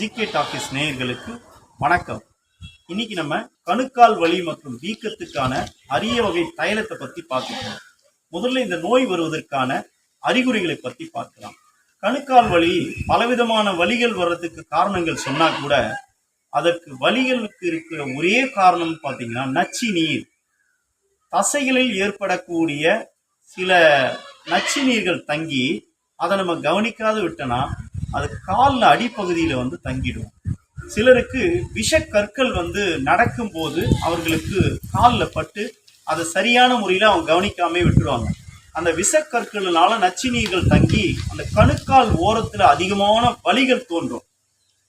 GK talkies நேயர்களுக்கு வணக்கம். இன்னைக்கு நம்ம கணுக்கால் வலி மற்றும் வீக்கத்துக்கான அரிய வகை தைலத்தை பத்தி பார்த்துக்கலாம் முதல்ல இந்த நோய் வருவதற்கான அறிகுறிகளை பத்தி பார்க்கலாம். கணுக்கால் வலி பலவிதமான வலிகள் வர்றதுக்கு காரணங்கள் சொன்னா கூட அதற்கு வலிகளுக்கு இருக்கிற ஒரே காரணம் பார்த்தீங்கன்னா நச்சு நீர். தசைகளில் ஏற்படக்கூடிய சில நச்சு நீர்கள் தங்கி அதை நம்ம கவனிக்காது விட்டோன்னா அது காலில் அடிப்பகுதியில் வந்து தங்கிடும் சிலருக்கு விஷக்கற்கள் வந்து நடக்கும்போது அவர்களுக்கு காலில் பட்டு அதை சரியான முறையில் அவங்க கவனிக்காமே விட்டுருவாங்க. அந்த விஷக்கற்களினால நச்சு நீர்கள் தங்கி அந்த கணுக்கால் ஓரத்தில் அதிகமான வலிகள் தோன்றும்.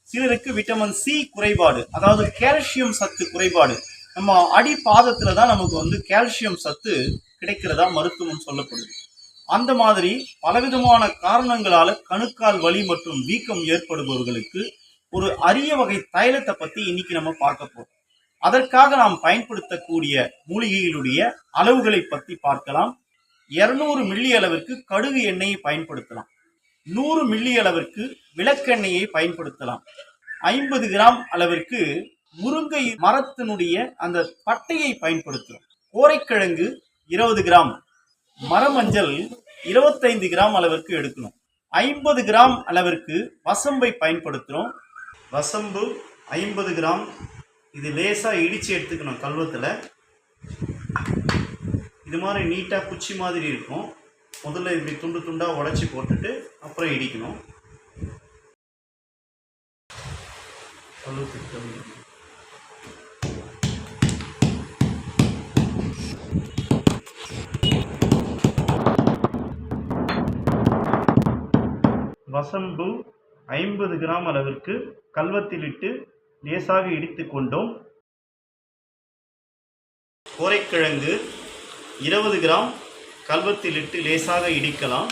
சிலருக்கு விட்டமின் சி குறைபாடு அதாவது கால்சியம் சத்து குறைபாடு. நம்ம அடி பாதத்தில் தான் நமக்கு வந்து கால்சியம் சத்து கிடைக்கிறதா மருத்துவம் சொல்லப்படுது. அந்த மாதிரி பலவிதமான காரணங்களால கணுக்கால் வலி மற்றும் வீக்கம் ஏற்படுபவர்களுக்கு ஒரு அரிய வகை தைலத்தை பத்தி இன்னைக்கு நம்ம பார்க்க போறோம். அதற்காக நாம் பயன்படுத்தக்கூடிய மூலிகைகளுடைய அளவுகளை பத்தி பார்க்கலாம். 200 மில்லி அளவிற்கு கடுகு எண்ணெயை பயன்படுத்தலாம். நூறு மில்லி அளவிற்கு விளக்கெண்ணெயை பயன்படுத்தலாம். ஐம்பது கிராம் அளவிற்கு முருங்கை மரத்தினுடைய அந்த பட்டையை பயன்படுத்துகிறோம் கோரைக்கிழங்கு இருபது கிராம். மரமஞ்சள் இருபத்தைந்து கிராம் அளவிற்கு எடுக்கணும். ஐம்பது கிராம் அளவிற்கு வசம்பை பயன்படுத்துகிறோம் வசம்பு ஐம்பது கிராம். இது லேசாக இடித்து எடுத்துக்கணும் கல்வத்தில். இது மாதிரி நீட்டாக குச்சி மாதிரி இருக்கும். முதல்ல இப்படி துண்டு துண்டாக உடச்சி போட்டுட்டு அப்புறம் இடிக்கணும். கல்வத்துக்கு வசம்பு ஐம்பது கிராம் அளவிற்கு கல்வத்திலிட்டு லேசாக இடித்து கொண்டோம். கோரைக்கிழங்கு இருபது கிராம் கல்வத்திலிட்டு லேசாக இடிக்கலாம்.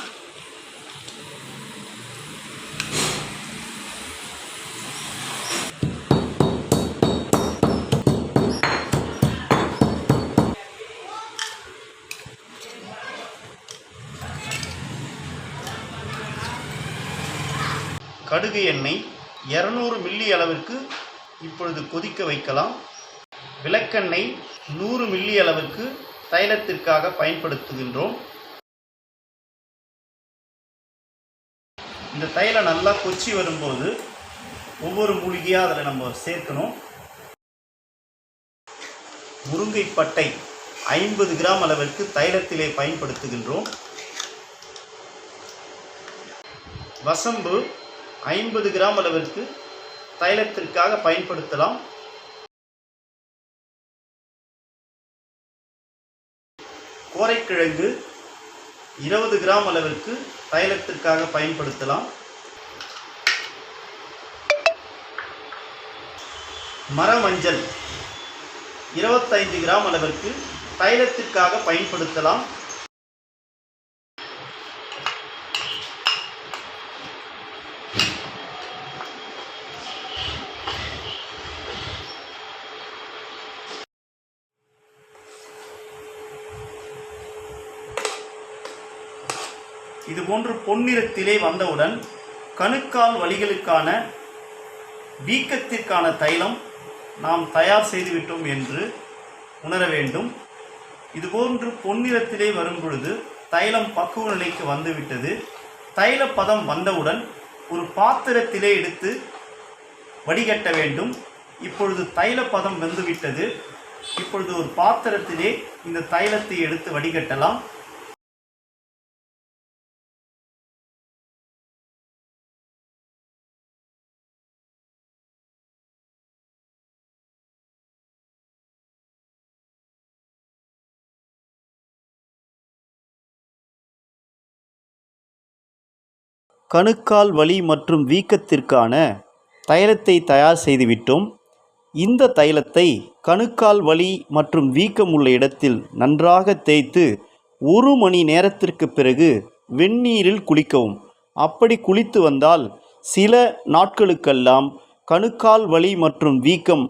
கடுகு எண்ணெய் இரநூறு மில்லி அளவிற்கு இப்பொழுது கொதிக்க வைக்கலாம். விளக்கெண்ணெய் நூறு மில்லி அளவிற்கு தைலத்திற்காக பயன்படுத்துகின்றோம். இந்த தைலம் நல்லா கொச்சி வரும்போது ஒவ்வொரு மூலிகையாக அதில் நம்ம சேர்க்கணும். முருங்கை பட்டை ஐம்பது கிராம் அளவிற்கு தைலத்திலே பயன்படுத்துகின்றோம். வசம்பு ஐம்பது கிராம் அளவிற்கு தைலத்திற்காக பயன்படுத்தலாம். கோரைக்கிழங்கு இருபது கிராம் அளவிற்கு தைலத்திற்காக பயன்படுத்தலாம். மரமஞ்சள் இருபத்தைந்து கிராம் அளவிற்கு தைலத்திற்காக பயன்படுத்தலாம். இது போன்று பொன்னிறத்திலே வந்தவுடன் கணுக்கால் வலிகளுக்கான வீக்கத்திற்கான தைலம் நாம் தயார் செய்துவிட்டோம் என்று உணர வேண்டும். இதுபோன்று பொன்னிறத்திலே வரும் பொழுது தைலம் பக்குவ நிலைக்கு வந்துவிட்டது. தைல பதம் வந்தவுடன் ஒரு பாத்திரத்திலே எடுத்து வடிகட்ட வேண்டும். இப்பொழுது தைல பதம் வந்துவிட்டது. இப்பொழுது ஒரு பாத்திரத்திலே இந்த தைலத்தை எடுத்து வடிகட்டலாம். கணுக்கால் வலி மற்றும் வீக்கத்திற்கான தைலத்தை தயார் செய்துவிட்டோம். இந்த தைலத்தை கணுக்கால் வலி மற்றும் வீக்கம் உள்ள இடத்தில் நன்றாக தேய்த்து ஒரு மணி நேரத்திற்கு பிறகு வெந்நீரில் குளிக்கவும். அப்படி குளித்து வந்தால் சில நாட்களுக்கெல்லாம் கணுக்கால் வலி மற்றும் வீக்கம்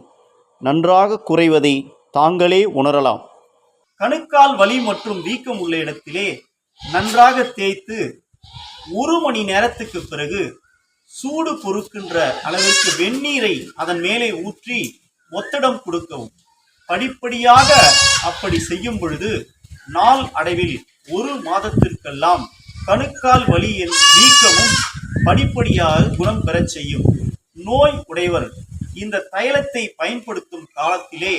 நன்றாக குறைவதை தாங்களே உணரலாம். கணுக்கால் வலி மற்றும் வீக்கம் உள்ள இடத்திலே நன்றாக தேய்த்து ஒரு மணி நேரத்துக்கு பிறகு சூடு பொறுக்கின்ற அளவிற்கு வெந்நீரை அதன் மேலே ஊற்றி ஒத்தடம் கொடுக்கவும். படிப்படியாக அப்படி செய்யும் பொழுது நாள் அடைவில் ஒரு மாதத்திற்கெல்லாம் கணுக்கால் வலியின் வீக்கமும் படிப்படியாக குணம் பெறச் செய்யும். நோய் உடையவர் இந்த தைலத்தை பயன்படுத்தும் காலத்திலே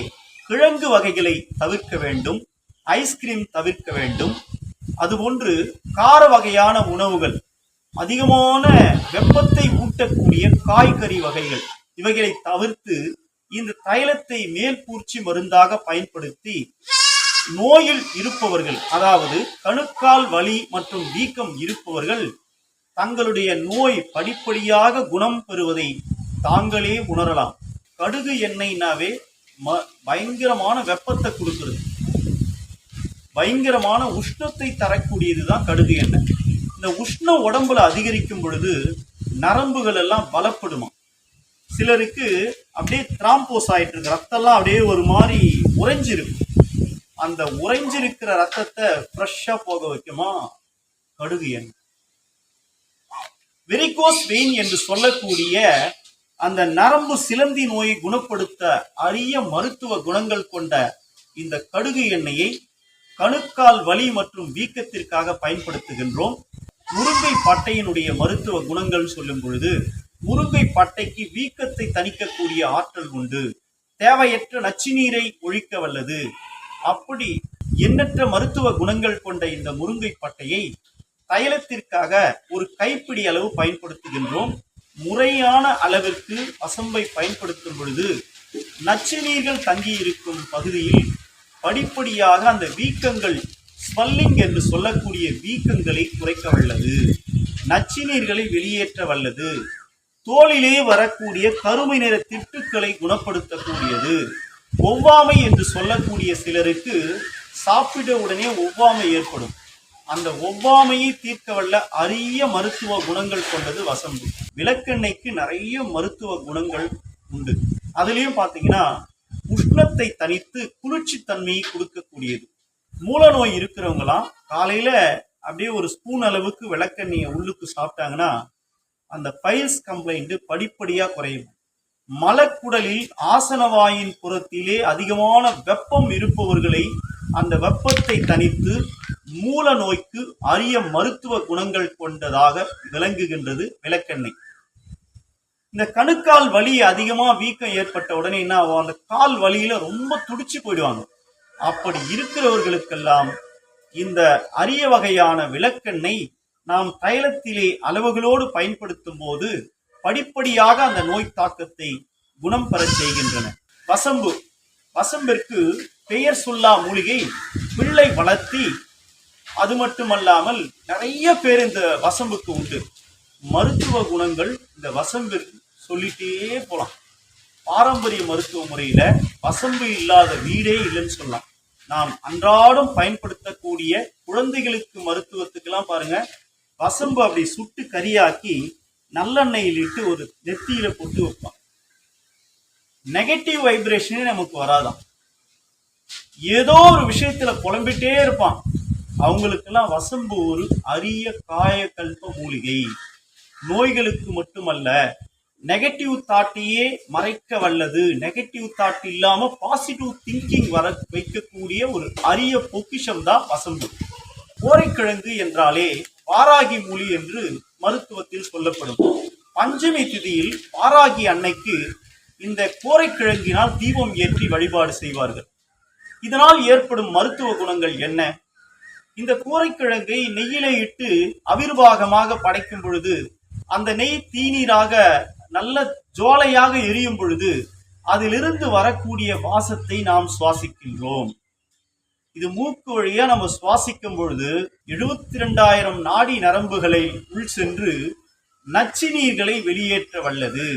கிழங்கு வகைகளை தவிர்க்க வேண்டும் ஐஸ்கிரீம் தவிர்க்க வேண்டும் அதுபோன்று கார வகையான உணவுகள் அதிகமான வெப்பத்தை ஊட்டக்கூடிய காய்கறி வகைகள் இவைகளை தவிர்த்து இந்த தைலத்தை மேல்பூர்ச்சி மருந்தாக பயன்படுத்தி நோயில் இருப்பவர்கள் அதாவது கணுக்கால் வலி மற்றும் வீக்கம் இருப்பவர்கள் தங்களுடைய நோய் படிப்படியாக குணம் பெறுவதை தாங்களே உணரலாம். கடுகு எண்ணெய்னாவே ம- பயங்கரமான வெப்பத்தை கொடுக்கிறது. பயங்கரமான உஷ்ணத்தை தரக்கூடியது தான் கடுகு எண்ணெய். இந்த உஷ்ணம் உடம்புல அதிகரிக்கும் பொழுது நரம்புகள் எல்லாம் பலப்படுமா? சிலருக்கு அப்படியே திராம்போஸ் ஆயிட்டு இருக்கு ரத்தம்லாம் அப்படியே ஒரு மாதிரி உறைஞ்சிருக்கு அந்த உறைஞ்சிருக்கிற ரத்தத்தை ஃப்ரெஷ்ஷா போக வைக்குமா? கடுகு எண்ணெய். வெரிகோஸ் வெயின் என்று சொல்லக்கூடிய அந்த நரம்பு சிலந்தி நோயை குணப்படுத்த அரிய மருத்துவ குணங்கள் கொண்ட இந்த கடுகு எண்ணெயை கணுக்கால் வலி மற்றும் வீக்கத்திற்காக பயன்படுத்துகின்றோம். முருங்கை பட்டையினுடைய மருத்துவ குணங்கள் சொல்லும் பொழுது முருங்கை பட்டைக்கு வீக்கத்தை தணிக்கக்கூடிய ஆற்றல் உண்டு. தேவையற்ற நச்சுநீரை ஒழிக்க வல்லது. அப்படி எண்ணற்ற மருத்துவ குணங்கள் கொண்ட இந்த முருங்கை பட்டையை தைலத்திற்காக ஒரு கைப்பிடி அளவு பயன்படுத்துகின்றோம். முறையான அளவிற்கு அசம்பை பயன்படுத்தும் பொழுது நச்சுநீர்கள் தங்கியிருக்கும் பகுதியில் படிப்படியாக அந்த வீக்கங்கள் ஸ்வெல்லிங் என்று சொல்லக்கூடிய வீக்கங்களை குறைக்க வல்லது. நச்சுநீர்களை வெளியேற்ற வல்லது. தோளிலே வரக்கூடிய கருமை நிற திட்டுக்களை குணப்படுத்தக்கூடியது. ஒவ்வாமை என்று சொல்லக்கூடிய சிலருக்கு சாப்பிட்ட உடனே ஒவ்வாமை ஏற்படும். அந்த ஒவ்வாமையை தீர்க்க வல்ல அரிய மருத்துவ குணங்கள் கொண்டது வசம்பு. விளக்கெண்ணெய்க்கு நிறைய மருத்துவ குணங்கள் உண்டு. அதுலேயும் பார்த்தீங்கன்னா உஷ்ணத்தை தணித்து குளிர்ச்சி தன்மையை கொடுக்கக்கூடியது. மூல நோய் இருக்கிறவங்களாம் காலையில அப்படியே ஒரு ஸ்பூன் அளவுக்கு விளக்கெண்ணெயை உள்ளுக்கு சாப்பிட்டாங்கன்னா அந்த பைல்ஸ் கம்ப்ளைண்ட் படிப்படியா குறையும். மலக்குடலில் ஆசனவாயின் புறத்திலே அதிகமான வெப்பம் இருப்பவர்களை அந்த வெப்பத்தை தனித்து மூல நோய்க்கு அரிய மருத்துவ குணங்கள் கொண்டதாக விளங்குகின்றது விளக்கெண்ணெய். இந்த கணுக்கால் வலி அதிகமா வீக்கம் ஏற்பட்ட உடனே என்ன ஆகும்? அந்த கால் வலியில ரொம்ப துடிச்சு போயிடுவாங்க. அப்படி இருக்கிறவர்களுக்கெல்லாம் இந்த அரிய வகையான விளக்கெண்ணெய் நாம் தைலத்திலே அளவுகளோடு பயன்படுத்தும் போது படிப்படியாக அந்த நோய் தாக்கத்தை குணம் பெறச் செய்கின்றன. வசம்பு. வசம்பிற்கு பெயர் சொல்லா மூலிகை பிள்ளை வளர்த்தி அது மட்டுமல்லாமல் நிறைய பேர் இந்த வசம்புக்கு உண்டு. மருத்துவ குணங்கள் இந்த வசம்பிற்கு சொல்லிட்டே போலாம். பாரம்பரிய மருத்துவ முறையில வசம்பு இல்லாத வீடே இல்லைன்னு சொல்லலாம். நாம் அன்றாடம் பயன்படுத்தக்கூடிய குழந்தைகளுக்கு மருத்துவத்துக்கெல்லாம் பாருங்க வசம்பு அப்படி சுட்டு கரியாக்கி நல்லெண்ணெயில் இட்டு ஒரு நெத்தியில போட்டு வைப்பான். நெகட்டிவ் வைப்ரேஷனே நமக்கு வராதாம். ஏதோ ஒரு விஷயத்துல புலம்பிட்டே இருப்பான். அவங்களுக்கெல்லாம் வசம்பு ஒரு அரிய காயக்கல்ப மூலிகை. நோய்களுக்கு மட்டுமல்ல நெகட்டிவ் தாட்டையே மறைக்க வல்லது. நெகட்டிவ் தாட் இல்லாம பாசிட்டிவ் திங்கிங் வர வைக்கக்கூடிய ஒரு அரிய பொக்கிஷம் தான் வசம்பு. கோரைக்கிழங்கு என்றாலே பாராகி மூலி என்று மருத்துவத்தில் சொல்லப்படும். பஞ்சமி திதியில் பாராகி அன்னைக்கு இந்த கோரைக்கிழங்கினால் தீபம் ஏற்றி வழிபாடு செய்வார்கள். இதனால் ஏற்படும் மருத்துவ குணங்கள் என்ன? இந்த கோரைக்கிழங்கை நெய்யிலே இட்டு அவிர்வாகமாக படைக்கும் பொழுது அந்த நெய் தீநீராக நல்ல ஜோலையாக எரியும் பொழுது அதிலிருந்து வரக்கூடிய வாசத்தை நாம் சுவாசிக்கின்றோம். இது மூக்கு வழியா நம்ம சுவாசிக்கும் பொழுது எழுபத்தி ரெண்டாயிரம் நாடி நரம்புகளை உள் சென்று நச்சு நீர்களை வெளியேற்ற வல்லது.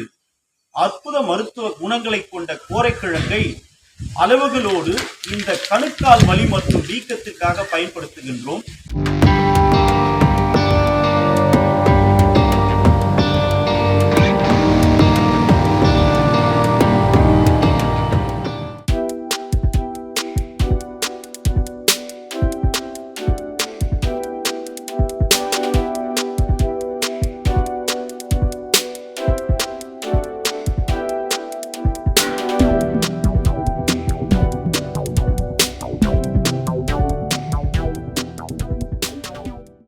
அற்புத மருத்துவ குணங்களை கொண்ட கோரைக்கிழங்கை அளவுகளோடு இந்த கணுக்கால் வலி மற்றும் வீக்கத்திற்காக பயன்படுத்துகின்றோம்.